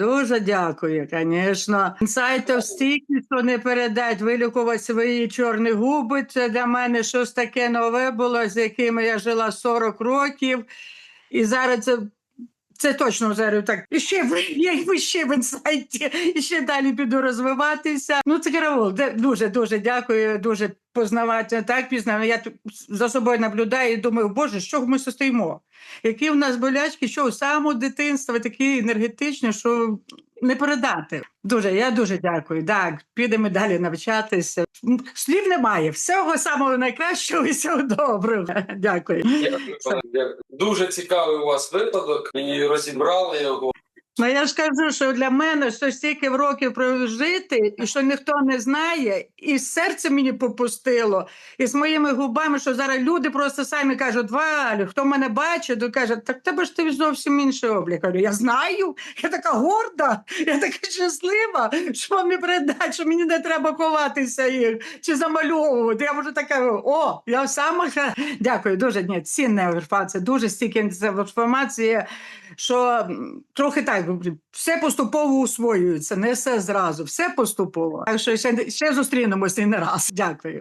Дуже дякую, звісно. Інсайтів стільки, що не передать, вилікувати свої чорні губи. Це для мене щось таке нове було, з якими я жила 40 років. І зараз це. Це точно зараз так. І ще в я вище в інсайті, і ще далі піду розвиватися. Ну це караул. Дуже дуже дякую, дуже познавати так пізно. Я за собою наблюдаю і думаю, боже, з чого ми состоїмо? Які в нас болячки, що з самого дитинства такі енергетичні, що не передати. Дуже, я дуже дякую. Так, підемо далі навчатися. Слів немає. Всього самого найкращого і всього доброго. Дякую. Дякую. Дуже цікавий у вас випадок. І розібрали його. Ну я ж кажу, що для мене що стільки років прожити, і що ніхто не знає, і серце мені попустило, і з моїми губами, що зараз люди просто самі кажуть, Валю, хто мене бачить, то каже, так тебе ж ти зовсім інший облік. Я Говорю, я знаю, я така горда, я така щаслива, що мені передати, що мені не треба ховатися їх чи замальовувати. Я вже така, о, я сама. Дякую, дуже ні, цінна інформація, дуже стільки інформації що трохи так все поступово усвоюється, не все зразу, все поступово. Так що ще, ще зустрінемося і не раз. Дякую.